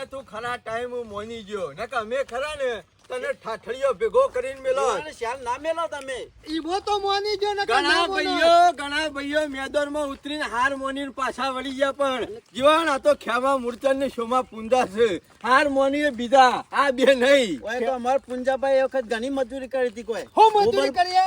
જીવણિયા તું ખરા ટાઈમ મોની ગયો. નકર અમે ખરા ને તને ઠાઠડીઓ ભેગો કરીને મેલો જીવાને શ્યાલ ના મેલો તમે. ઈવો તો મોની ગયો ઘણા ના મોનો. ભાઈઓ ઘણા ભાઈઓ મેદાનમાં ઉતરીને હાર મોનીને પાછા વળી ગયા પણ જીવણ આ તો ખેવા મૂર્છન ને શોમાં પૂંજા છે. હાર મોની બીજા આ બે નહીં. ઓય તો અમાર પૂંજાભાઈ એ વખત ઘણી મજૂરી કરી હતી કોઈ. હું મજૂરી કરીએ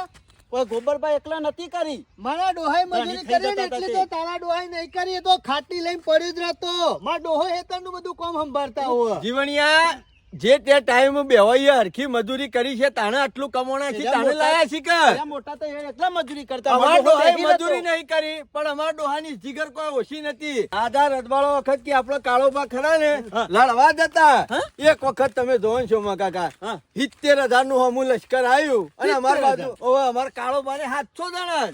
કોઈ ગોબરભાઈ એકલા નથી કરી. મારા ડોહાઈ મજૂરી કરી ને એટલે તો તારા ડોહાઈ નહીં કરી તો ખાટી લઈને પડ્યો જ રહેતો. મારા ડોહો હેતરનું બધું કામ સંભાળતા હોય. જીવણિયા જે તે ટાઈમ બેવાઈએ હરખી મજૂરી કરી છે તાણે આટલું કમાણા છે તાણે લાયા છે કે? મોટા તો એટલા મજૂરી કરતા અમાર ડોહાએ મજૂરી નહીં કરી પણ અમાર ડોહાની જીગર કોઈ ઓછી નથી. આધાર અજવાળો વખત કે આપણો કાળો બા ખરા ને લડવા જતા. એક વખત તમે જોવો છો માં કાકા. સિત્તેર હજારનું હમુ લશ્કર આવ્યું. અને અમાર 70,000. બાજુ અમાર કાળો બાને સાતસો જણા.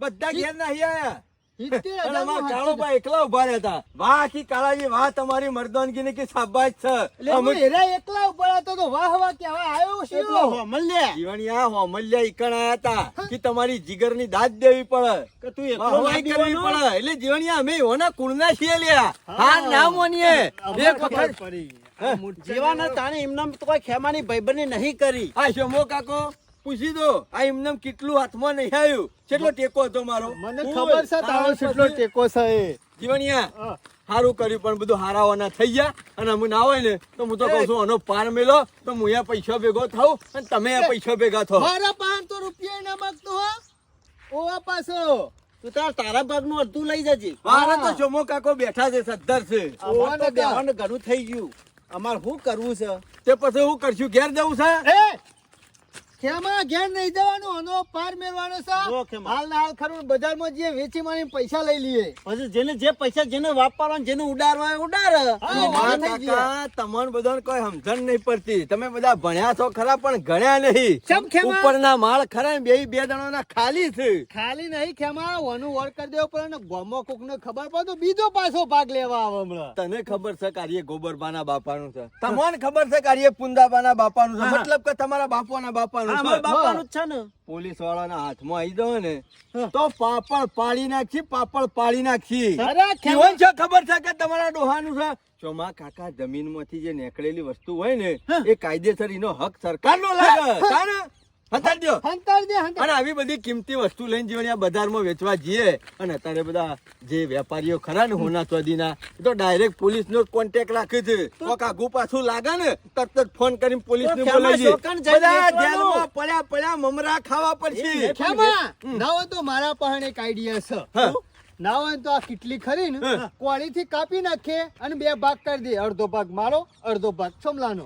બધા ઘેર નહીં આયા. એકલા ઊભા રહેતા. વાહ કી કાળાજી વાહ તમારી મર્દાનગી ની કે શાબાશ છે. એટલે અમે હું હેરા એકલા ઉપર હતો તો વાહ વાહ કહેવા આવ્યો છે હોમલ્યા. જીવણિયા હોમલ્યા ઈકણ આયા હતા. કે તમારી જીગરની દાદ દેવી પડે. કે તું એકલો કરવી પડે. એટલે જીવણિયા અમે એવાના કુળના છીએ લ્યા. હા. ના મોનીએ. એક વખત જીવાના તાણે એમના તો કોઈ ખેમાની ભાઈબંધી નહીં કરી. આ શમો કાકો? પૂછી દો. આ એમને કેટલું હાથમાં નહીં આવ્યું. કેટલો ટેકો હતો મારો? મને ખબર છે તારો કેટલો ટેકો છે એ. જીવણિયા સારું કર્યું પણ બધું હારાવાના થઈ ગયા. અને અમે ના હોય ને તો હું તો કહું છું આનો પાર મેલો તો હું અહીંયા પૈસા ભેગો થાઉં અને તમે આ પૈસા ભેગા થાઓ. મારા પાંચસો રૂપિયા ના માગતો હો. ઓવા પાછો. તું તાર તારા ભાગનું અડધું લઈ જજે. મારા તો જમો કાકો બેઠા છે સદ્ધર છે. ઘણું થઈ ગયું. અમારે શું કરવું છે? તે પછી હું કરશું? ઘેર જવું છે? એ! ખેમાં ઘેર નહીં જવાનું. અનો પાર મેળવાનો છે. હાલ ના હાલ ખરું બજારમાં જે વેચી મારી પૈસા લઈ લઈએ. પછી જેને જે પૈસા જેને વાપરવા જેને ઉડાડવા ઉડાડે. તમને બધાને કોઈ સમજણ નહીં પડતી. તમે બધા ભણ્યા છો ખરા પણ ગણ્યા નહીં? ઉપરના માળ ખરા બે બે જણાના ખાલી છે. ખાલી નહીં ખેમા વનુ વળ કરી દેવો પડે ને ગોમો કોક ને ખબર પડે તો બીજો પાછો ભાગ લેવા આવે હમણાં. તને ખબર છે કાર્ય ગોબરબાના બાપાનું છે? તમને ખબર છે કાર્ય પુંદાબાના બાપાનું છે? મતલબ કે તમારા બાપાના બાપાનું અમારા છે. બાપાનું જ છે ને. પોલીસ વાળાના હાથમાં આવી જાવ ને તો પાપડ પાડી નાખી પાપડ પાડી નાખી. કેવું છે ખબર છે કે તમારા ડોહાનું છે? ચોમા કાકા જમીનમાંથી જે નીકળેલી વસ્તુ હોય ને એ કાયદેસર એનો હક સરકારનો લાગે. તાને દો. હંતાર દે અને આવી બધી કિંમતી વસ્તુ લઈને જીવન આ બજારમાં વેચવા જઈએ અને અત્યારે બધા જે વેપારીઓ ખરા ને હોના ચોદીના એ તો ડાયરેક્ટ પોલીસ નો કોન્ટેક્ટ રાખે છે કોક આગુ પાછું લાગે ને તરત જ ફોન કરીને પોલીસ ને તો બોલાવી દે. શોકાન જઈને બધા જેલમાં પડ્યા પડ્યા મમરા ખાવા પડશે ના હોય તો મારા પાસે એક આઈડિયા છે. ના હોય તો આ કેટલી ખરી ને કોળી થી કાપી નાખીએ અને બે ભાગ કરી દે. અડધો ભાગ મારો અડધો ભાગ સમલાનો.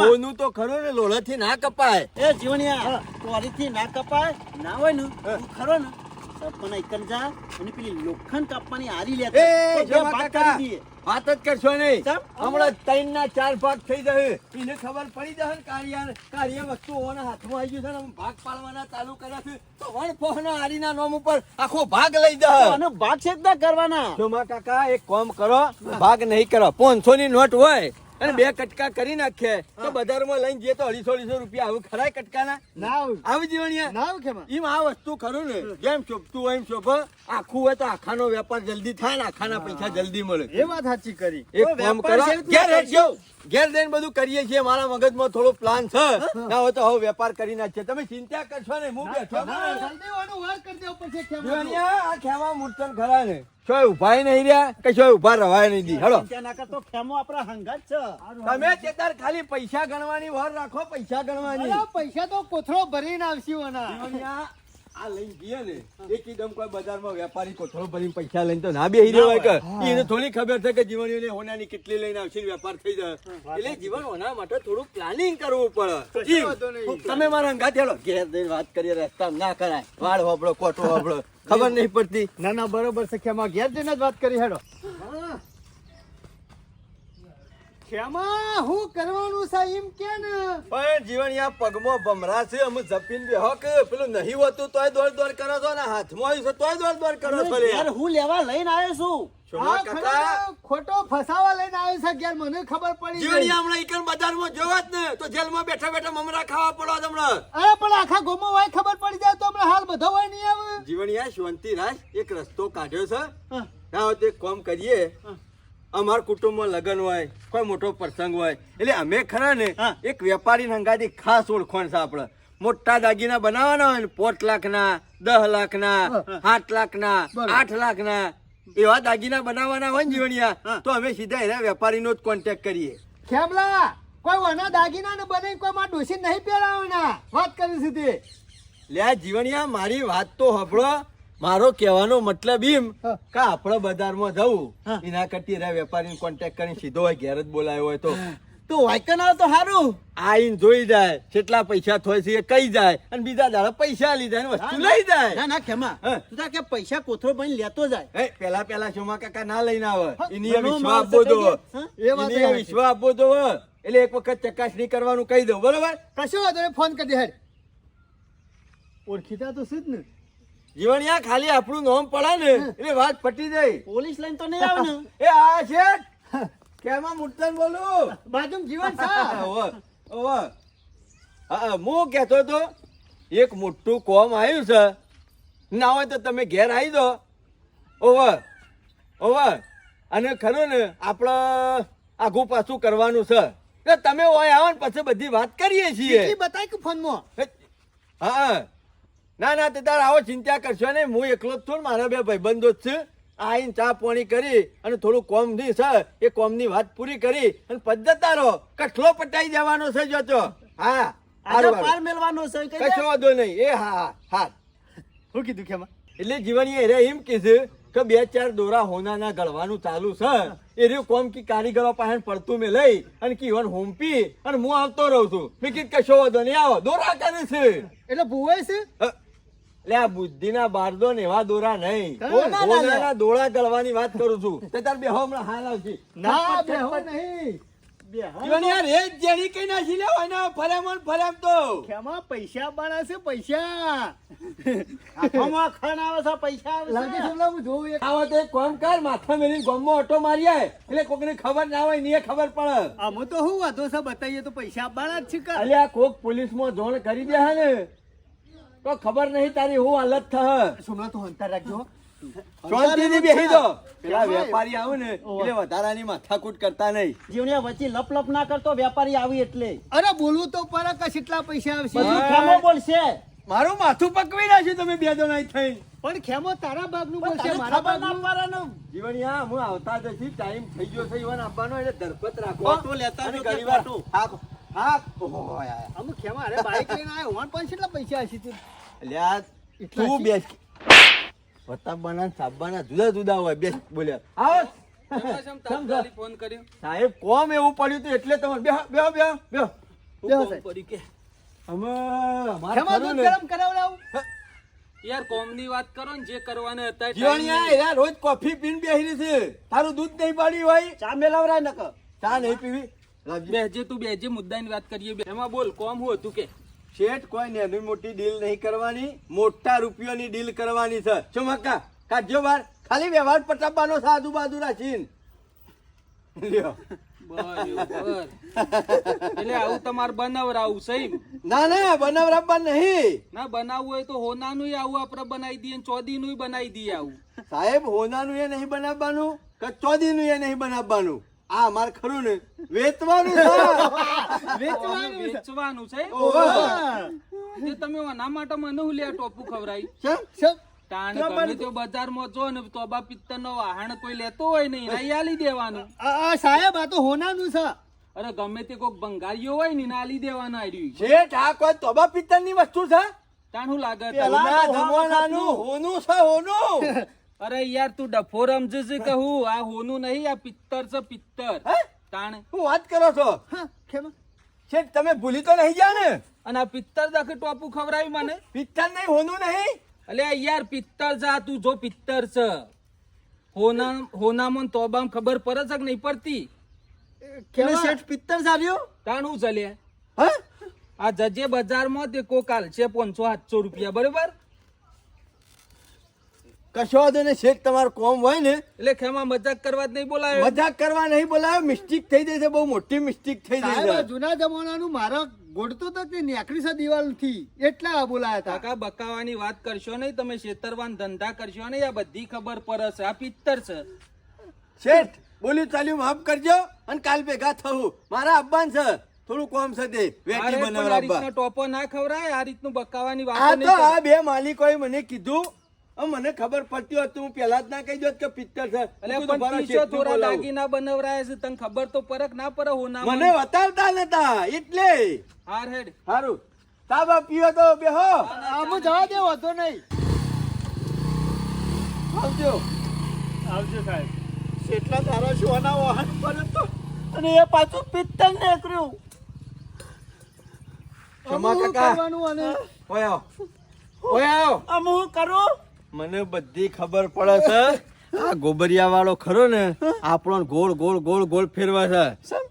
હોનું તો ખરું ને લોલાથી ના કપાય. એ જીવણિયા થી ના કપાય? ના હોય ને ખરો ને. સરપંચ એકન જા અને પેલી લોખંડ કાપવાની હારી લે એ જમા કાકા વાત જ કરશો નહીં. હમણાં ત્રણ ના ચાર ભાગ થઈ જશે. એને ખબર પડી જશે કાર્ય કાર્ય વસ્તુ ઓના હાથમાં આવી ગયું છે ને ભાગ પાડવાના ચાલુ કર્યા છે તો વણ પોહના હારીના નામ ઉપર આખો ભાગ લઈ જશે. અને ભાગ છે કરવાના. જોમા કાકા એક કામ કરો ભાગ નહીં કરો. પાંચસો ની નોટ હોય અને બે કટકા કરી નાખે. તો બજારમાં લઈને જઈએ તો અઢીસો અઢીસો રૂપિયા આવું ખરાય કટકાના? ના આવી. જીવણિયા ના આવે ખેમા એમ આ વસ્તુ ખરું ને જેમ શોભતું હોય એમ શોભ આખું હોય તો આખાનો વેપાર જલ્દી થાય ને આખાના પૈસા જલ્દી મળે. એ વાત સાચી કરી. એક કામ કરો ઘેર રહેજો. ઘેર જઈને બધું કરીએ છીએ. મારા મગજમાં થોડો પ્લાન છે. ના હોય તો હવે વેપાર કરી નાખીએ. તમે ચિંતા કરશો ને હું બેઠો જલ્દી વાર કરી દેવો પછી ખેમા આ ખેમા મૂર્તન ખરા ને. ચોય ઉભાય નહીં રહ્યા? કે ચોય ઊભા રવાય નહીં દી. ના કરતો ખેમો આપણા હંગાત છે તમે તે ખાલી પૈસા ગણવાની વાર રાખો પૈસા ગણવાની. પૈસા તો કોથળો ભરીને આવશે ઓના. આ લઈને જઈએ ને એકદમ કોઈ બજારમાં વેપારી કોથળો ભરીને પૈસા લઈને તો ના બેહી રહ્યો કે? એને થોડી ખબર છે કે જીવણીઓને હોનાની કેટલી લઈને આવશે વેપાર થઈ જાય. એટલે જીવન હોના માટે થોડું પ્લાનિંગ કરવું પડે. તમે મારા અંગાત હેલો ઘેર જઈને વાત કરીએ રસ્તામાં ના કરાય. વાળ હોબળો કોટો હોબળો ખબર નહીં પડતી. ના ના બરોબર છે. ખેમા ઘેર જઈને જ વાત કરી હેડો. ખેમા હું કરવાનું છે એમ કે ને? પણ જીવણિયા પગમાં ભમરા છે અમે જપીને બે હક પેલું નહીં હોતું તોય દોડ દોડ કરો છો ને હાથમાં આવ્યું છે તોય દોડ દોડ કરો છો યાર હું લેવા લઈને આવ્યો છું. ખોટો ફસાવા લઈને આવ્યો છે ઘેર મને ખબર પડી જીવન હમણાં ઈકણ બજારમાં જોવા જ ને તો જેલમાં બેઠા બેઠા મમરા ખાવા પડો હમણાં. અરે પણ આખા ગોમો વાય ખબર પડી જાય તો હમણાં હાલ બધો હોય નહીં આવે જીવણિયા શાંતિ રાજ એક રસ્તો કાઢ્યો છે. હા. હોય તો એક કામ કરીએ. અમાર કુટુંબમાં લગ્ન હોય કોઈ મોટો પ્રસંગ હોય એટલે અમે ખરા ને એક વેપારી હંગાથી ખાસ ઓળખણ છે આપણે. મોટા દાગીના બનાવવાના હોય ને પોચ લાખના દસ લાખના સાત લાખના. આઠ લાખના એવા દાગીના બનાવવાના હોય ને જીવણિયા તો અમે સીધા એના વેપારીનો જ કોન્ટેક્ટ કરીએ. ખેમલા કોઈ ઓના દાગીના ને બને કોઈ માં ડોસી નહીં પહેરાવના? વાત કરી સીધી લે આ જીવણિયા મારી વાત તો હભળો મારો કહેવાનો મતલબ એમ. કે આપણે બજારમાં જવું. એના કરતી રહ્યા વેપારીને કોન્ટેક્ટ કરીને સીધો હોય ઘેર જ બોલાયો હોય તો. તો વાયકન આવે તો સારું આઈન જોઈ જાય કેટલા પૈસા થોય છે એ કઈ જાય અને બીજા દાડા પૈસા લઈ જાય વસ્તુ લઈ જાય. ના ના ખેમા. તું કે પૈસા કોથરો ભરીને લેતો જાય. હે પેલા પેલા શોમાં કાકા ના લઈને આવે? એની વિશ્વાસ આપવો વાત એની. વિશ્વાસ આપવો જોવે. એટલે એક વખત ચકાસણી કરવાનું કહી દઉં બરોબર? કશો વાંધો ફોન કરી દે હેડ. ઓળખીતા તો શું જ ને. જીવણિયા ખાલી આપણું નામ પડે ને એટલે વાત પટી જાય. પોલીસ લાઈન તો નહીં આવે ને. એ આ છે. કેમાં મુર્તન બોલું? બાજુમ જીવન સા ઓ ઓવે. હા હું કહેતો તો એક મોટું કોમ આવ્યું છે. ના હોય તો તમે ઘેર આવી દો. ઓવ ઓવ. અને ખરું ને આપણે આઘું પાછું કરવાનું છે. તમે ઓય આવો ને પછી બધી વાત કરીએ છીએ. બતાય કે ફોનમાં? હા. ના ના તે તાર આવો ચિંતા કરશો ને હું એકલો જ છું મારા બે ભાઈબંધો જ છે. આઈને ચા પાણી કરી અને થોડું કોમ નહીં છે એ કોમની વાત પૂરી કરી અને પદ્ધત રહો કઠલો પટાઈ જવાનો છે જોતો હા આજે હારું, પાર હારું. મેળવાનો છે કશો વાંધો નહીં. એ હા હા હા શું કીધું ખેમા એટલે જીવન એ રે એમ કીધું કે બે ચાર દોરા હોનાના ગળવાનું ચાલુ છે. એ રહ્યું કોમ કી કારીગરો પાસે પડતું મેં લઈ અને કીવન હોમપી અને હું આવતો રહું છું. મેં કીધું કશો વાંધો નહીં આવો. દોરા કરે છે? એટલે ભૂવાય છે? એટલે આ બુદ્ધિના બારદો ને એવા દોરા નહીં. હોનાના દોરા ગળવાની વાત કરું છું. તે તાર બે હમણાં હાલ આવશે ના બેહો નહીં. બે હા. જીવણી યાર એ જ જેણી કઈ નાખી લેવાય ને ફરેમ ને ફરેમ તો. ખેમા પૈસા બાળા છે પૈસા. આંખોમાં ખણ આવે પૈસા આવે લાગે છે છે ઓલા હું જોઉં એક. આવો તો એક કામ કર માથા મેલીને ગોમમાં ઓટો મારી આય. એટલે કોકને ખબર ના હોય ને એ ખબર પડે. આમાં તો શું વાંધો છે બતાવીએ તો પૈસા આપવાના જ છે કોક પોલીસમાં પોલીસમાં જોણ કરી દે ને તો ખબર નહીં તારી હું હાલત થશે સુમલા તું અંતર રાખજો. શાંતિથી બેસી દો પેલા વેપારી આવે ને એટલે વધારાની માથાકૂટ કરતા નહીં. જીવણિયા વચ્ચે લપ લપ ના કરતો વેપારી આવી એટલે. અરે બોલવું તો પર કેટલા પૈસા આવશે? બધું. બોલશે. મારું માથું પકવી નાખ્યું તમે બે જણા થઈ પણ ખેમો તારા પણ બોલશે મારા ખબર ના બાપનું પડે ને. જીવણિયા હું આવતા જશી ટાઈમ થઈ ગયો છે ઈવન આપવાનો એટલે ધરપત રાખો. લેતા કે યાર અમુક ખેમા અરે બાઈક લઈને આવ્યો હોન પણ કેટલા પૈસા હશે તું? અલ્યા એટલા તું? બેસ. વતાબાના સાબાના જુદા જુદા હોય બેસ બોલ્યા આવો. ફોન કર્યો? સાહેબ કોમ એવું પડ્યું હતું એટલે તમે બેહો બેહો બેહો બેહો. બેહો સાહેબ. પડી કે? અમે ગરમ કરાવડાવું? યાર કોમની વાત કરો ને જે કરવાના હતા જીવણિયા time રોજ કોફી પીને બેહી રહી છે. તારું દૂધ નહીં પાડ્યું હોય. ચા મેલાવરાય નક ચા નહીં પીવી. બેહજે તું બેહજે મુદ્દાની વાત કરીએ એમાં બોલ કોમ હું હતું કે? શેઠ કોઈ નેની મોટી ડીલ નહીં કરવાની મોટા રૂપિયોની ડીલ કરવાની છે. છો મક્કા? કાઢજો બાર ખાલી વ્યવહાર પટાવવાનો છે આજુબાજુ રાખીને. લ્યો. એટલે આવું તમારે બનાવરાવું સહી ના ના ના પણ નહીં. ના બનાવવું હોય તો હોનાનું આવું આપણે બનાવી દઈએ ચોદી નું બનાવી દઈએ આવું. સાહેબ હોનાનું એ નહીં બનાવવાનું કે ચોદીનું એ નહીં બનાવવાનું? આ અમાર ખરું ને વેચવાનું છે. વેચવાનું છે. વેચવાનું છે? ઓહો. તે તમે આના માટે મને હું લે ટોપુ ખવરાઈ? તાણ ક્યાં તો બજારમાં જો ને તોબા પિત્તર નો વાહણ કોઈ લેતો હોય નહીં એને આલી દેવાનું. સાહેબ આ તો હોનાનું છે. અરે ગમે તે કોઈક બંગાળીઓ હોય ને ના આલી દેવાનું આડ્યું. છે આ કોઈ તોબા પિત્તળની વસ્તુ છે? તાણ હું લાગે હોનું છે હોનું. અરે યાર તું ડફો રમજે છે કહું આ હોનું નહીં આ પિત્તર છે પિત્તર? તાણ. હું વાત કરો છો? છે તમે ભૂલી તો નહીં ગયા ને અને આ પિત્તર દાખે ટોપું ખવડાવ્યું મને. પિત્તર નહીં હોનું નહીં? અલે યાર પિત્તર છે આ તું જો પિત્તર છે. હોના હોનામાં તોબામ તોબામાં ખબર પડે છે કે નહીં પડતી? ખેમા શેઠ પિત્તર સાર્યો તાણ હું ચાલ્યા હા? આ જજે બજારમાં તે કોકાલ છે પાંચસો સાતસો રૂપિયા બરોબર? કશો વાંધો નહીં શેઠ તમારું કોમ હોય ને એટલે ખેમા મજાક કરવા જ નહીં બોલાયો મજાક કરવા નહીં બોલાયો મિસ્ટેક થઈ જાય છે બહુ મોટી મિસ્ટેક થઈ જાય છે. જૂના જમાનાનું મારા ગોડતો તો તે નેકડી સા દિવાલથી એટલા બોલાયા હતા. કાકા બકાવાની વાત કરશો નહીં તમે શેતરવાન ધંધા કરશો નહીં આ બધી ખબર પર છે આ પિત્તર છે. શેઠ બોલ્યું ચાલ્યું માફ કરજો અને કાલ ભેગા થવું. મારા અબ્બાન છે થોડું કોમ છે તે વેટી બનાવવા ટોપો ના ખવરાય આ રીતનું બકાવાની આ તો આ બે માલિકોએ મને કીધું મને ખબર પડતી હોત હું પેલા જ ના કહી દોત કે પિત્તર છે. થોડા દાગીના બનાવરાય છે તને ખબર તો પરખ ના પર હું ના મને બતાવતા નતા એટલે. હાર હેડ. સારું તાબા પીયો તો બેહો. આમ જવા દે વધો નહીં. આવજો. આવજો સાહેબ. કેટલા તારા શોના વાહન પર તો. અને એ પાછું પિત્તલ નીકળ્યું. ક્ષમા કાકા. આવો. ઓય આવો. આમ હું કરું? મને બધી ખબર પડે છે. આ ગોબરિયા વાળો ખરો ને આપણો ગોળ ગોળ ગોળ ગોળ ફેરવા છે.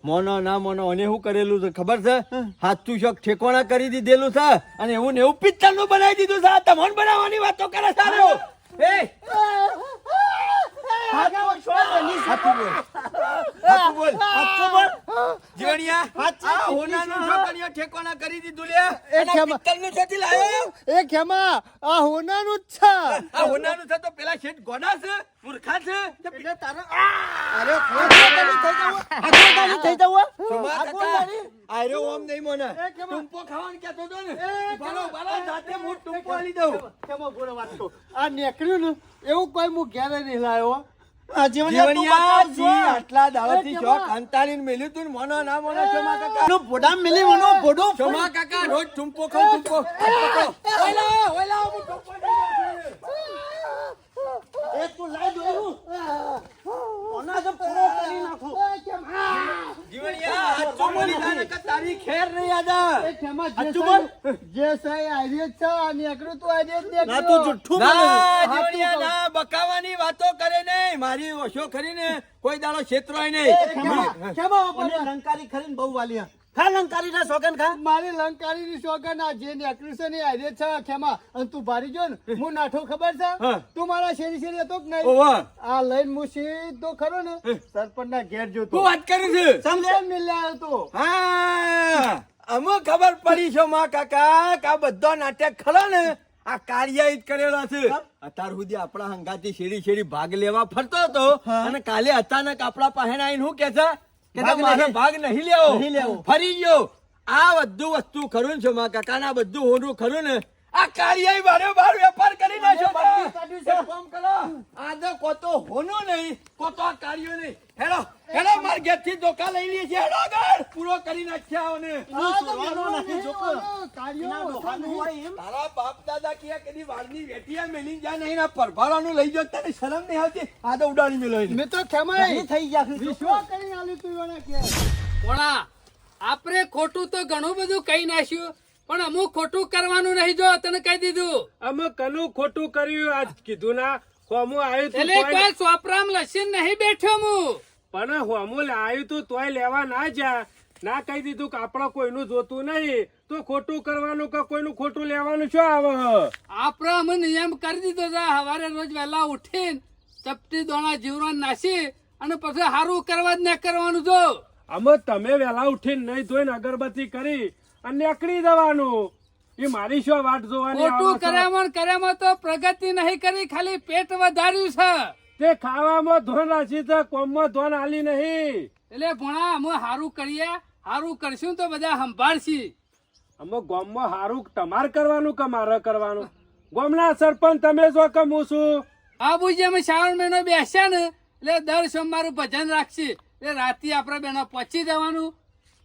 મોનો ના મોનો અને શું કરેલું છે ખબર છે? હાથું શોખ ઠેકોણા કરી દીધેલું છે અને એવું ને એવું પિત્તળનું બનાવી દીધું છે. તમોન બનાવવાની વાતો કરે સારો એ! હાથું બોલ હાથું બોલ હાથું બોલ. જીવણિયા આ હોનાનું છોકરીઓ ઠેકોણા કરી દીધું લે એ ખેમા- પિત્તળનું છેથી લાયો એ ખેમા આ હોનાનું જ છે આ હોનાનું છે તો પેલા શેઠ ગોડા છે મૂર્ખા છે એટલે તારા અરે ખોટાની થઈ જવું ખોટાની થઈ જવું શોભા આ કોણ કાકા, તારી? આયરો ઓમ નહીં મને. ટૂંપો ખાવાનું કહેતો હતો ને. જાતે હું ટૂંપો આલી દઉં. વાત. આ નીકળ્યું ને એવું કોઈ હું ઘેરે નહીં લાયો આટલા દાડાથી જો કંટાળીને મેલ્યું તું મનો ના મોનો શોમા કાકા. એનું ભોડામ મિલી વાનું ભોડું શોમા કાકા, રોજ ટૂંપો. આ પકડો. ઓયલા, ઓયલા, હું ટૂંપો એ તું લાઈ દોરું તો પૂરો કરી નાખું. જીવણિયા, હાચું બોલી જા કે તારી ખેર નહીં આજા. એ ખેમા જે સાચું જે સાઈ આજે જ છે આ તું આર્ય જ ના તું જુઠ્ઠું બોલે. જીવણિયા, ના, બકાવાની વાતો કરે નહીં. મારી ઓછો ખરીને કોઈ દાડો એ નહીં. લંકારી ખરીને બહુ વાલી ખા લંકારી ના શોખન ખા? મારી લંકારીની શોખન આ જે નીકળ્યું છે ને એ છે ખેમા અને તું ભારી જો ને હું. નાઠો ખબર છે? તું મારા શેરી શેરી હતો કે નહીં? આ લઈને હું સીધો ખરો ને સરપંચ ના ઘેર જો તું વાત કરું છું? સમજે મિલ્યા હતો હા. અમુ ખબર પડી છો માં કાકા કે આ બધો નાટક ખરો ને? આ કાર્ય જ કરેલો છે. અત્યાર સુધી આપણા હંગાથી શેરી શેરી ભાગ લેવા ફરતો હતો અને કાલે અચાનક આપણા પાસે આવીને શું કે છે? કે મારે ભાગ નહીં લેવો નહીં લેવો. ફરી ગયો. આ બધું વસ્તુ ખરું છે માં કાકા ના બધું હોનું ખરું ને? આ કાર્ય બારે બાર વેપાર કરી નાખ્યો બધું કાઢ્યું છે. એક કરો. આ તો કોતો હોનું નહીં કોતો આ કાર્ય નહીં. હેડો હેડો માર ઘેરથી ધોકા લઈ લઈએ છીએ હેડો આગળ પૂરો કરી નાખ્યા ઓને એનું નથી જોકો. કાર્યો ના હોય એમ. તારા બાપ દાદા કે કદી વાળની વેટિયા મેલી જાય નહીં ના પરભારાનું લઈ જો તને શરમ નહીં આવતી? આ તો ઉડાડી મેલો. મેં તો ખેમાય. થઈ ગયા વિશ્વાસ કરીને આલ્યું તું એને કે. પોણા આપણે ખોટું તો ઘણું બધું કહી નાખ્યું. પણ અમુક ખોટું કરવાનું નહીં જો તને કહી દીધું. અમે કનું ખોટું કર્યું આજ કીધું ના. હોમું આવ્યું એટલે કોઈ સોપરામ લસીન નહીં બેઠો હું પણ હોમું આવ્યું તું તોય લેવા ના જા. ના કહી દીધું કે આપણે કોઈનું જોતું નહીં. તો ખોટું કરવાનું કે કોઈનું ખોટું લેવાનું શું આવે? આપણે અમે નિયમ કરી દીધો છે સવારે રોજ વહેલા ઉઠીને ચપટી દોણા જીવરણ નાસી અને પછી સારું કરવા જ ન કરવાનું જો. અમે તમે વહેલા ઉઠીને નહીં ધોઈને અગરબત્તી કરી. અને નીકળી જવાનું. એ મારી શું વાટ જોવાની છે? કર્યામાં કર્યામાં તો પ્રગતિ નહીં કરી ખાલી પેટ વધાર્યું છે. તે ખાવામાં ધોન રાખી છે કોમમાં ધોન આલી નહીં. એટલે ભણા અમે સારું કરીએ સારું કરશું તો બધા સંભાળશી. અમે ગોમમાં હારું તમારે કરવાનું કે મારે કરવાનું? ગોમના સરપંચ તમે જો કે હું છું. બાબુજી અમે શ્રાવણ મહિનો બેસ્યા ને એટલે દર સોમવારે ભજન રાખશે. એટલે રાતે આપણે બેનો પહોંચી જવાનું.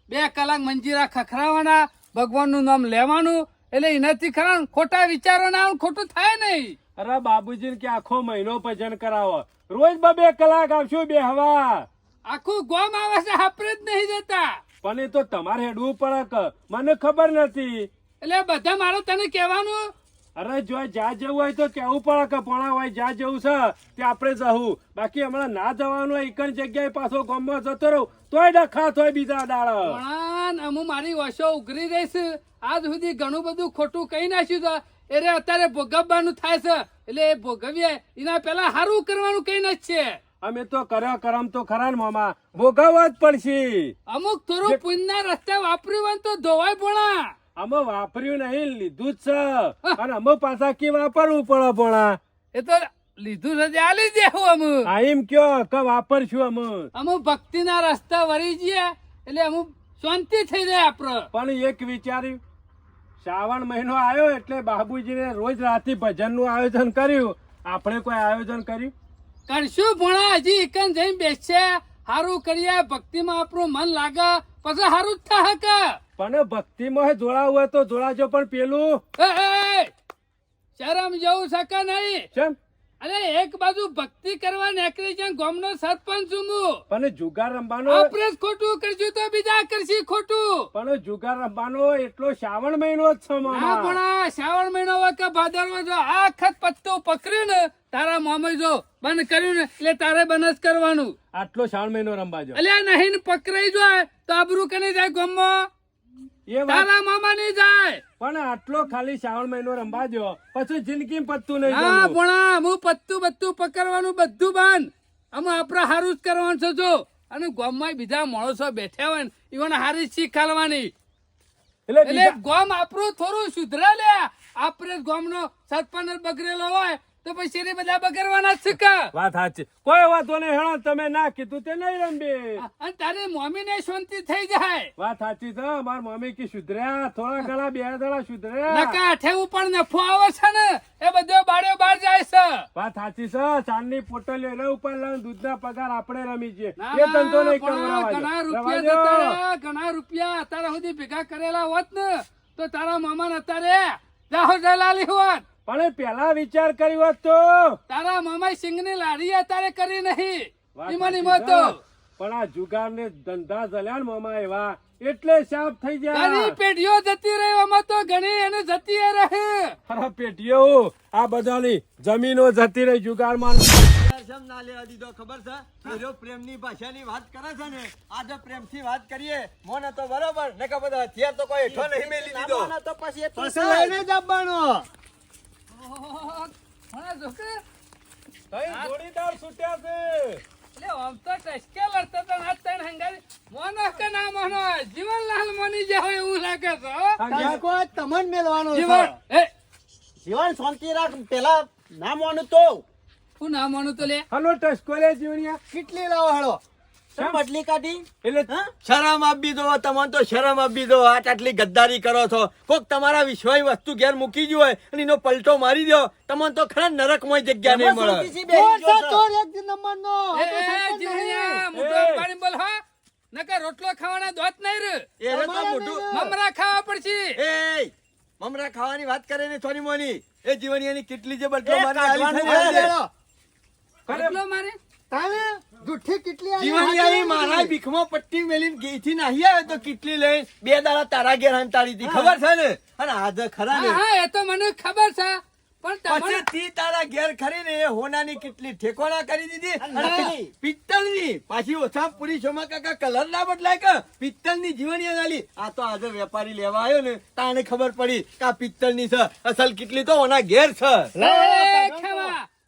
બે કલાક મંજીરા ખખરાવાના ભગવાનનું નામ લેવાનું એટલે એનાથી ખરા ખોટા વિચારો ના ખોટું થાય નહીં. અરે બાબુજી કે આખો મહિનો ભજન કરાવો. રોજ બે કલાક આવશો બે હવા આખું ગોમ આવે છે હાપરે જ નહીં જતા. પણ એ તો તમારે હેડવું પડે મને ખબર નથી. એટલે બધા મારો તને કહેવાનું અરે જો જ્યાં જવું હોય તો કેવું પડે કે પોણા હોય જ્યાં જવું છે તે આપણે જવું બાકી હમણાં ના જવાનું હોય એક જગ્યાએ પાછો ગામમાં જતો રહું તોય ડખા થોય બીજા દાડા. પણ અમુ મારી વશો ઉઘરી રહીશ. આજ સુધી ઘણું બધું ખોટું કહી નાખ્યું છે. એટલે અત્યારે ભોગવવાનું થાય છે. એટલે એ ભોગવીએ એના પહેલા સારું કરવાનું કઈ નથી છે. અમે તો કર્યા કરમ તો ખરા ને મામા. ભોગવવા જ પડશે. અમુક થોડું પુણ્યના રસ્તે વાપર્યું હોય તો ધોવાય ભણા અમે વાપર્યું નહીં લીધું જ છે. અને અમે પાછા કે વાપરવું પડે ભણા? એ તો લીધું છે ચાલી આલી દેવું અમે આ એમ કયો કે વાપરશું અમે અમુ ભક્તિના રસ્તા વળી જઈએ એટલે અમુક શાંતિ થઈ જાય આપણો પણ એક વિચાર્યું શ્રાવણ મહિનો આવ્યો એટલે બાબુજીને રોજ રાતે ભજનનું આયોજન કર્યું. આપણે કોઈ આયોજન કર્યું? કરશું ભણા હજી એકન જઈને બેસશે સારું કરીએ ભક્તિમાં આપણું મન લાગે પછી સારું જ થાય પણ ભક્તિમાં જોડાવું હોય તો જોડાજો પણ પેલું. શરમ જવું શકે નહીં. કેમ અરે એક બાજુ ભક્તિ કરવા નીકળી છે ગામનો સરપંચ છું હું. પણ જુગાર રમવાનો આપણે ખોટું કરશું તો બીજા કરશી ખોટું. પણ જુગાર રમવાનો એટલો શ્રાવણ મહિનો જ છે મામા. પણ આ શ્રાવણ મહિનો હોય કે ભાદરવો જો આ ખત પત્તો પકડ્યું ને તારા મામા જો બંધ કર્યું ને એટલે તારે બંધ જ કરવાનું. આટલો શ્રાવણ મહિનો રમવા જો. અલ્યા નહીં ને પકડાઈ જો તો આબરૂ કને જાય ગામમાં? તારા મામા નહીં જાય. પણ આટલો ખાલી શ્રાવણ મહિનો રમવાજો પછી જિંદગી પત્તું નહીં હા ભણા હું પત્તું બત્તું પકડવાનું બધું બાંધ. અમે આપડે હારું જ કરવાનું છે જો. અને ગામમાં બીજા માણસો બેઠા હોય ને ઈવન હારી શીખ ખાલવાની એટલે ગામ આપણું થોડું સુધરે લે. આપણે ગામનો સરપંચ બગડેલો હોય તો પછી એને બધા બગડવાના જ કા? વાત સાચી. કોઈ વાતો નહીં હેણો તમે ના કીધું તે નહીં રમબી અને તારી મમ્મી ને શાંતિ થઈ જાય. વાત સાચી છે માર મમ્મી કી સુધર્યા થોડા ઘણા બે દડા સુધર્યા. નકા આઠે ઉપર નફો આવે છે ને એ બધો બાળ્યો બહાર જાય છે. વાત સાચી છે ચાંદની પોટલ એના ઉપર લઈને દૂધના પગાર આપણે રમી છે એ ધંધો નહીં પણ ઘણા રૂપિયા. ઘણા રૂપિયા અત્યારે સુધી ભેગા કરેલા હોત ને તો તારા મામા ને અત્યારે જાહો જલાલી હોત. પણ પેલા વિચાર કર્યો હોત તો. તારા મામા સિંગની લારી અત્યારે કરી નહીં. ઈમાન. તો. પણ આ જુગાર ને ધંધા જલ્યા મામા એવા એટલે સાફ થઈ જાય ગયા પેઢીઓ જતી રહી આમાં તો ઘણી એને જતી રહે. અરે પેટીઓ આ બધાની જમીનો જતી રહી જુગારમાં. શેમ ના લેવા દીધો ખબર છે? એરો પ્રેમની ભાષાની વાત કરે છે ને આજે પ્રેમથી વાત કરીએ. મોને તો બરોબર ને કે બધા હથિયાર તો કોઈ હેઠો નહીં મેલી દીધો. તો પછી પછી લઈને જ આવવાનો હા, છોકરા. કઈ જોડીદાર છૂટ્યા છે. એટલે આમ તો ટચકે લડતા ને આ ત્રણ હંગારી. મોનો કે ના મોનો? જીવનલાલ મોની જે હોય એવું લાગે છે હો. ટચકો તમને મેલવાનો છે. જીવન એ જીવન શાંતિ રાખ પેલા ના માનું તો. હું ના માનું તો લે. હલો ટસકો લે જીવણિયા. કેટલી લાવો હળો? બદલી કાઢી? એટલે શરમ આપી દો તમને તો શરમ આપી દો. આ આટલી ગદ્દારી કરો છો. કોક તમારા વિશ્વાસી વસ્તુ ઘેર મૂકી ગયું હોય અને એનો પલટો મારી દો તમને તો ખરા નરકમય જગ્યા નહીં મળે. નકર રોટલો ખાવાના દોત નહીં રે. એ તો મોટું મમરા ખાવા પડશે. એ મમરા ખાવાની વાત કરે ને થોડી મોની. એ જીવણીયાની કેટલી જે બટલો મારે છે. મારે? તાને જુઠ્ઠી કેટલી આલી જીવણીયા મારા ભીખમાં પટ્ટી મેલીને ઘેથી નાહી આવે તો કેટલી લઈ? બે દાડા તારા ઘેર હંતાડી હતી. ખબર છે ને? અને આજે ખરા ને. હા હા એ તો મને ખબર છે. પણ પછી તી તારા ઘેર ખરીને એ હોનાની કેટલી ઠેકોણા કરી દીધી અને પિત્તળની. પાછી ઓછા પૂરી શોમાં કાકા કલર ના બદલાય કે? પિત્તળની જીવણીયા નાલી આ તો આજે વેપારી લેવા આવ્યો ને તાને ખબર પડી કે આ પિત્તળની છે. અસલ કેટલી તો ઓના ઘેર છે.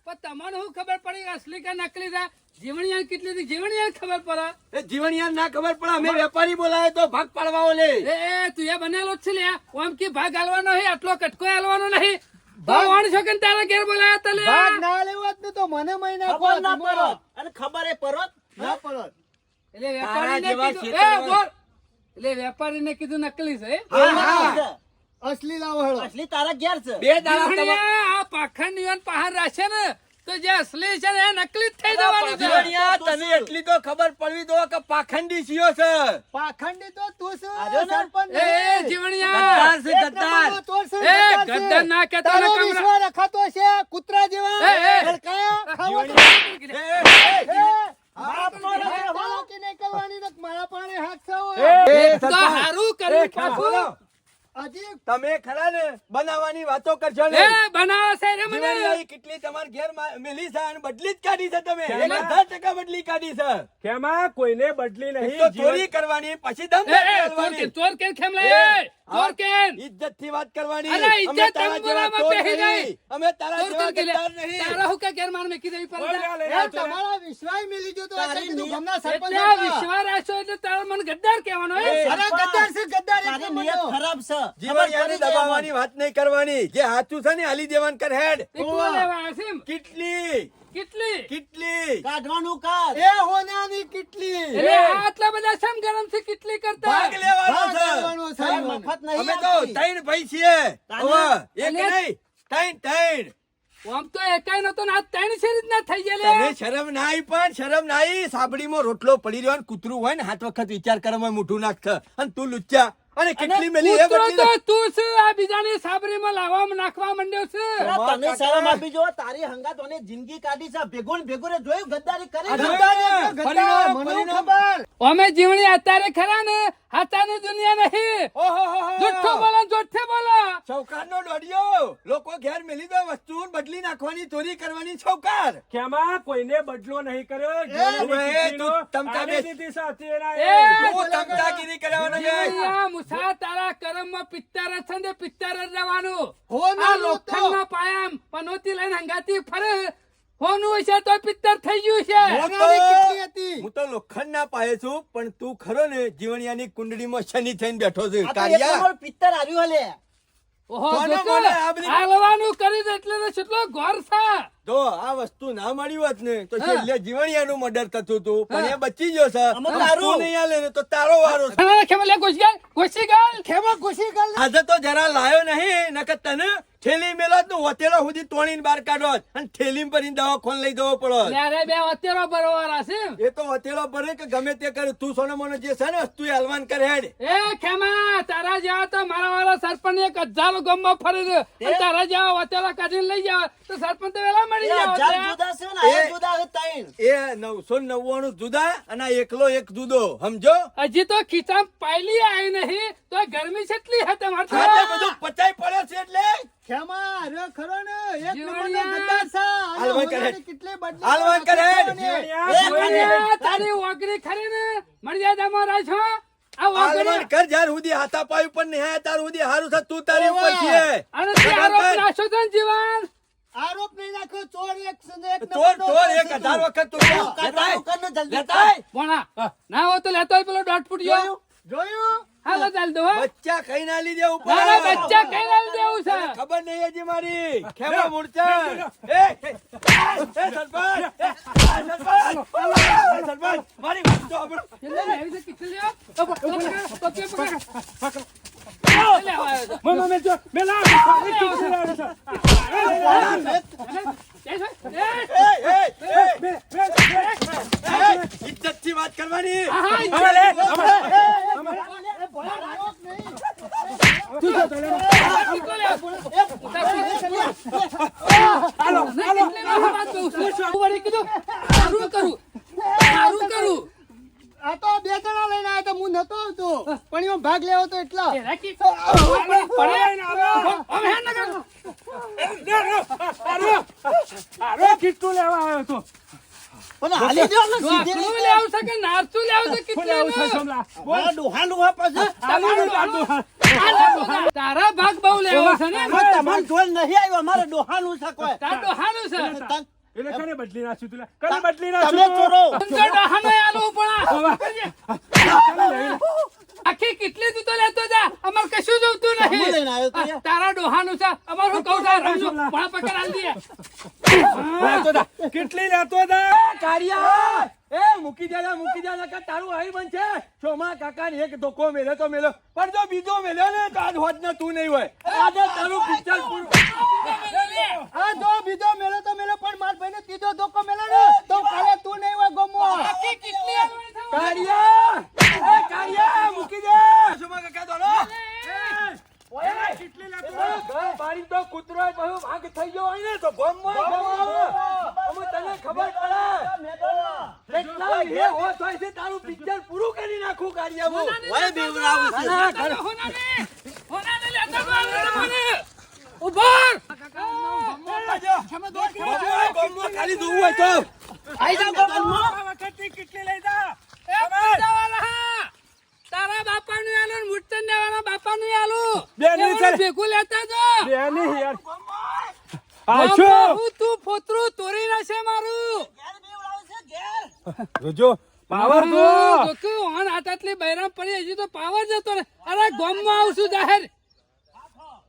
પણ તમને શું ખબર પડી અસલી કે નકલી છે? જીવણિયા કેટલી હતી જીવણિયા ખબર પડે? એ જીવણીયા ના ખબર પડે અમે વેપારી બોલાય તો ભાગ પાડવાઓ લે. એ તું એ બનેલો છે લે ઓમ કે ભાગ આલવાનો હે આટલો કટકો આલવાનો નહીં. ભાગ વાણ છો કે તારા ઘેર બોલાયા તા લે ભાગ ના લેવો જ ને તો મને મહિના ખબર ના પડો અને ખબર એ પરત ના પડત. એટલે વેપારીને કીધું એ બોલ. એટલે વેપારીને કીધું નકલી છે હા, હા. અસલી લાવો હેડો. અસલી તારા ઘેર છે. બે દાડા તમા- આ પાખંડ નિયન પહાર રાખે ને તો જે અસલી છે એ નકલી જ થઈ જવાનું છે. તને એટલી તો ખબર પડવી દો કે પાખંડી છીયો છે. પાખંડી તો તું છે અરે સરપંચ એ જીવણિયા ગદ્દાર છે ગદ્દાર. એ, ગદ્દાર ના કે તને કમરા. રખાતો છે કૂતરા જેવા. હડકાયા, ખાવો મારો પાણે હાથ છે એ, તો હારું કરી પાછું. તમે ખરા ને બનાવવાની વાતો કરશો ને. બનાવો છે રે મને. કેટલી તમાર ઘેર મેલી છે અને બદલી જ કાઢી છે તમે. ખેમા. એક હજાર ટકા બદલી કાઢી છે. કેમાં કોઈને બદલી નહીં? ચોરી કરવાની પછી દમ ચોર કે- ચોર કે ખેમ લે ચોર કેમ વાત કરવાની. અરે, ઇજ્જત અમે તારા જેવા તંબુરામાં પહેરી નહીં. અમે તારા જેવા કે ગદ્દાર નહીં. તારા હું કે ઘેર માર મેકી દેવી લે. તમારા વિશ્વાસ મેલી ગયો તો આ નિયત- સરપંચ એટલે આ વિશ્વાસ રાખ્યો એટલે તારા મન ગદ્દાર કહેવાનો હે? એ, અરે ગદ્દાર છે ગદ્દાર એટલે નિયત ખરાબ છે. જીવન યાની દબાવવાની વાત નહીં કરવાની. જે સાચું છે ને હાલી દેવાન કર હેડ? કેટલી? કેટલી? કેટલી? કાઢવાનું કાઢ. એ હોનાની કેટલી? એટલે આટલા બધા સમ ગરમ છે કેટલી કરતા? ભાગ લેવાનો છે. મફત નહીં અમે તો ત્રણ ભાઈ છીએ? હવે, એક નહીં ત્રણ ત્રણ. આમ તો એકાઈ નતો ના ત્રણ છે રીતના થઈ ગયા તને શરમ ના આવી પણ શરમ ના આવી સાબડીમાં રોટલો પડી રહ્યો ને કૂતરું હોય ને હાથ વખત વિચાર કરવા મોઢું નાખ અને તું લુચ્ચા. અને કેટલી મેલી એ તો. તું છે આ બીજાને સાબરીમાં લાવવા નાખવા માંડ્યો છે. તમે શરમ આપી જો તારી હંગાત ઓને જિંદગી કાઢી છે. ભેગું ભેગું જોયું ગદ્દારી કરી જોયું ગદ્દાર ને? એટલે ગદ્દાર, પરિણામ, મને પરિણામ. ખબર અમે જીવણી અત્યારે ખરા ને? હાથાની દુનિયા નહીં. જુઠ્ઠો બોલો જુઠ્ઠે બોલો. સૌકારનો દોડ્યો. લોકો ઘેર મેલી દો વસ્તુ બદલી નાખવાની ચોરી કરવાની ચૌકાર કેમાં? કોઈને બદલો નહીં કર્યો. તું તમતા દીધી સાચી એ, એ. તું તમતાગીરી કરવાનો છે. મુસા તારા કરમમાં પિત્તર છે ને પિત્તર જ રહેવાનું. આ તો. લોખંડના પાયામ પનોતી લઈને હંગાતી ફરે. હોનું હશે તો પિત્તર થઈ ગયું છે. હું તો- કેટલી હતી? હું તો લોખંડના પાયે છું પણ તું ખરો ને જીવણિયાની કુંડળીમાં શનિ થઈને બેઠો છે. કાળિયા! પિત્તર આવ્યું હલે. આ બધી? હાલવાનું કરી દે એટલે કેટલો ઘોર છે જો આ વસ્તુ ના મળી હોત ને તો છેલ્લે જીવણિયાનું મર્ડર થતું હતું પણ એ બચી ગયો છે. તારું. નહીં આલે ને તો તારો વારો છે. હા, ખેમા લે ઘુસી ગઈ ખેમા ખુશી ગલ આજે તો જરા લાયો નહીં નકર તને થેલી મેલો ને હોતેલો સુધી તોડીને બહાર કાઢો અને થેલી ભરીને દવાખાને લઈ જવો પડો લે બે અત્યારો ભરવાના છે એ તો હોતેલો ભરે કે ગમે તે કરે. તું સોનો મોનો જે છે ને તું હલવાન કરે હેડ. એ ખેમા તારા જેવા તો મારા વાળા સરપંચ એક હજારો ગામમાં ફરી રહ્યો તારા જેવા વતેલા કાઢીને લઈ જાવ. તો સરપંચ તો વેલા મળી જાવ. જુદા છે ને એ- જુદા છે એ નવસો નવ્વાણું જુદા અને એકલો એક જુદો. સમજો? હજી તો ખિસ્સામાં પાયલી આવી નહીં તો ગરમી કેટલી હતી મારે બધું પચાઈ પડે છે એટલે. ખેમા રે ખરો ને એક નંબરનો ગદ્દાર છે. અને કરે. કેટલી બદલી હાલવાન કરે. નાખવાની. એ ખાલી- અરે, તારી ઓગરી ખરી ને મર્યાદામાં રાખ છો આ હાલવાન ઓગરી કર જ્યાર સુધી હાથા પાય ઉપર નહીં આયા ત્યાર સુધી હારું છે તું તારી ઉપર છે અને તારો નાશો તો જીવન? આરોપ નહીં નાખ્યો ચોર એક ને એક ચોર ચોર ચોર એક હજાર વખત તું જા. કાઢવાનું કર ને જલ્દી. લેતાય. ભણા ના હોય તો લેતો પેલો દોઢ ફૂટ ગયો જોયું? હાલો ચાલ દો હા. બચ્ચા કઈ ના લીધે ઉપર બચ્ચા કઈ લાલ દેવું છે. ખબર નહીં હજી મારી? ખેમા મૂર્છન એ એ, સરપંચ! એ, સરપંચ! સરપંચ! મારી વાત તો આપણે કેટલે લેવી છે કેટલે તો પકડ, પકડ, પકડ, છે? એ! એ, એ, એ, બે, બે, બે. એ, ઇજ્જતથી વાત કરવાની કરું કરું આ તો બે જણા લઈને આવ્યા હતા હું નતો આવતો. પણ એમાં ભાગ લેવો તો એટલા. અરે, કેટલું લેવા આવ્યો તો? મારા. તારા ભાગ બહુ લેવો છે ને. તમારું જોઈ નહીં આવ્યો. અમારે ડોહાનું છે કોઈ. તાર ડોહાનું છે. એટલે કને બદલી નાખ્યું તું કને બદલી તમે નાખ્યું તું? ચોરો અંદર હમે આલો પણ આખી કેટલી તું તો લેતો જા? અમાર કશું જોતું તમે નહીં લઈને આવ્યો તારા ડોહાનું છે. અમાર હું કહું છું રમજો ભણા પકડ આલ દે કેટલી લેતો તા? કારિયા એ, મૂકી દેલા મૂકી દેલા કે તારું આઈ બનશે સોમા કાકા ને એક ધોકો મેલ્યો તો મેલ્યો. પણ જો બીજો મેલ્યો ને, તો આજ હોત ને તું નહીં હોય. આજે તારું પિક્ચર પૂરું. આ જો બીજો મેળો તો મેળો પણ માર ભાઈને ત્રીજો ધોકો મેળો ને તો કાલે તું નહીં હોય ગમો આખી કેટલી આલવાની છે? કારિયા એ કારિયા મૂકી દે સોમા કાકા દોડો એ, કેટલી લેતો તા? ઘર બારી તો કૂતરો બહુ ભાગ થઈ ગયો હોય ને તો ગોમમાં ગોમમાં અમે તને ખબર પડે એટલા એ હોત હોય છે તારું પિક્ચર પૂરું કરી નાખું કારિયા હું ઓય બેવરાવું છે. ના, ના, ઘર- હોનાને, હોનાને લેતો મારે મને. ઉભર ગોમમાં ખાલી જોવું હોય તો આઈ જાઓ ગમનમાં. આ વખતની કેટલી લઈ જા? એ પૈસાવાળા હા. તારા બાપાનું આલું ને મૂર્તન દેવાના બાપાનું આલું બેની એમને ચાલ. ભેગું લેતા જો બેની યાર બાપા, આછો હું તું ફોતરું તોડી નાખશે મારું ઘેર બીવડાવું છે, ઘેર. જોજો પાવર તો હા, જોકે ઓન આટાટલી બૈરામ પડી પાવર જતો રે અરે ગોમમાં આવશું જાહેર.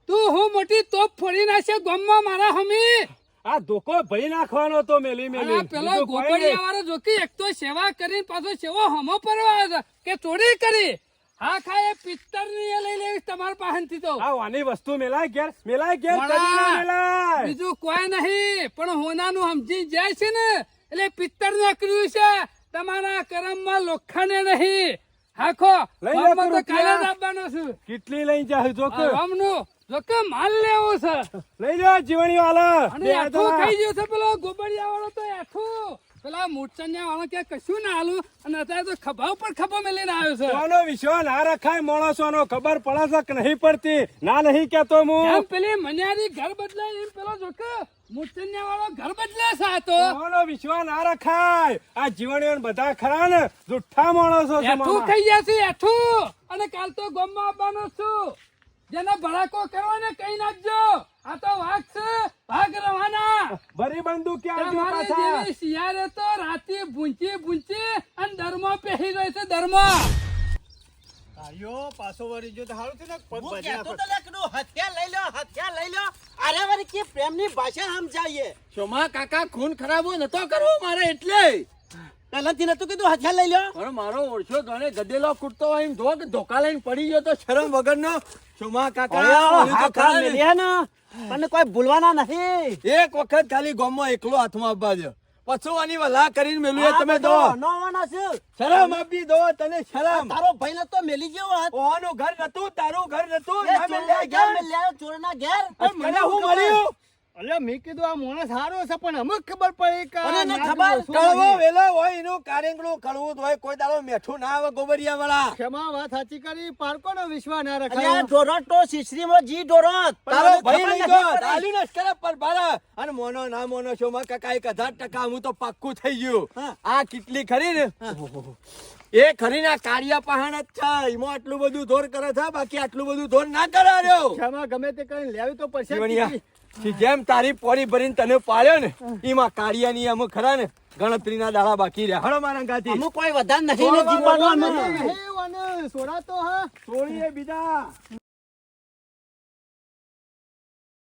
તું હું મોટી તોપ ફોડી નાખશે ગોમમાં મારા હમી. આ ધોકો ભરી નાખવાનો તો મેલી મેલી. પેલો બીજું કોઈ નહીં. ગોબડિયા વાળો જોકી એક તો સેવા કરી પાછો સેવો હમો પરવા છે. કે ચોરી કરી? હા ખા એ પિત્તરની એ લઈ લેવી તમારા પાસેથી તો. આ વાની વસ્તુ મેલાય ઘેર મેલાય ઘેર. મેલાય. બીજું કોઈ નહીં પણ હોનાનું સમજી જાય છે ને. એટલે પિત્તર ને કર્યું છે. તમારા કરમમાં લોખંડ નહીં. હાખો લઈ લે તો. કાલે જ આપવાનો છું. કેટલી લઈ જા કે. આ જો જોકે માલ લેવો છે. લઈ જા જીવણી વાલા અને જણા. ખાઈ ગયું છે પેલો ગોબડિયા વાળો તો એઠું પેલા મૂર્છન્યા વાળો કે કશું ના હાલું અને અત્યારે તો ખભા ઉપર ખભો મેલીને આવ્યો છે. કોનો વિશ્વ ના રખાય માણસોનો ખબર પડે છે નહીં પડતી? ના નહીં કેતો એમ પેલી મન્યારી ઘર બદલાય એમ પેલો જોકે મૂર્છન્યા વાળો ઘર બદલે છે તો. કોનો વિશ્વ ના રખાય. આ જીવણીઓ બધા ખરા ને? જુઠ્ઠા માણસો છે તું. ખાઈ જશે એઠું. અને કાલ તો ગોમમાં આવવાનો છું. જેને ભડાકો કરવા ને કઈ નાખજો આ તો વાઘ છે ભાગ રવાના. ભરી બંદૂક આવજો તમારી પાછા? જેવી તો રાતી ભૂંચી ભૂંચી અને ધર્મો પહેરી રહ્યો છે ધર્મો આયો પાછો વળી જો તો હારું થયું ને પગ બજા તો લે હથિયાર લઈ લો હથિયાર લઈ લો અરે વળી કે પ્રેમની ભાષા સમજાઈએ. શોમા કાકા ખૂન ખરાબો નતો કરવો મારે એટલે. પહેલાથી નતું કીધું હથિયાર લઈ લો પણ મારો ઓળખ્યો ગણે ગદેલો કૂટતો હોય એમ જો કે ધોકા લઈને પડી ગયો તો શરમ વગરનો. શોમા કાકા પણ કોઈ ભૂલવાના નથી એક વખત ખાલી ગામમાં એકલો હાથમાં આપવા દો. પછી આની વલા કરીને મેલું એ તમે દો. નોવાના છે શરમ આપી દો તને શરમ. તારો ભાઈ તો મેલી ગયો હાથ ઓનું ઘર નતું તારું ઘર નતું. મેલ્યા ઘર. મેલ્યા, ચોરના ઘેર. મને હું મળ્યું? અલ્યા મેં કીધું આ માણસ સારો છે પણ અમુક ખબર પડી કે અને ખબર, શું કડવો વેલો હોય એનું કારેંગડું કડવું હોય કોઈ દાડો મેઠું ના આવે ગોબરિયા વાળા ક્ષમા વાત સાચી કરી પારકોનો વિશ્વાસ ના અને અલ્યા રખાય ઢોરટ તો માં જી ઢોરટ. તારો ભાઈ લઈ ગયો. તાલ્યું ને પર બારા. અને મોનો ના મોનો શોમા કાકા એક હજાર ટકા હું તો પાક્કું થઈ ગયું. આ કેટલી ખરી ને? એ ખરી ના કાળિયા પહાણ જ છે એમાં આટલું બધું ધોર કરે છે બાકી આટલું બધું ધોર ના કરે રહ્યો ક્ષમા ગમે તે કરીને લેવી તો પડશે જેમ તારી પોરી ભરીને તને પાડ્યો ને એમાં કાળિયાની આમ ખરા ને ગણતરીના દાડા બાકી રહ્યા. હળો મારા ગાતી અમુક કોઈ વધારે નથી ને જીવવાનું. અમે. સોડા તો હા. સોળીએ બીજા.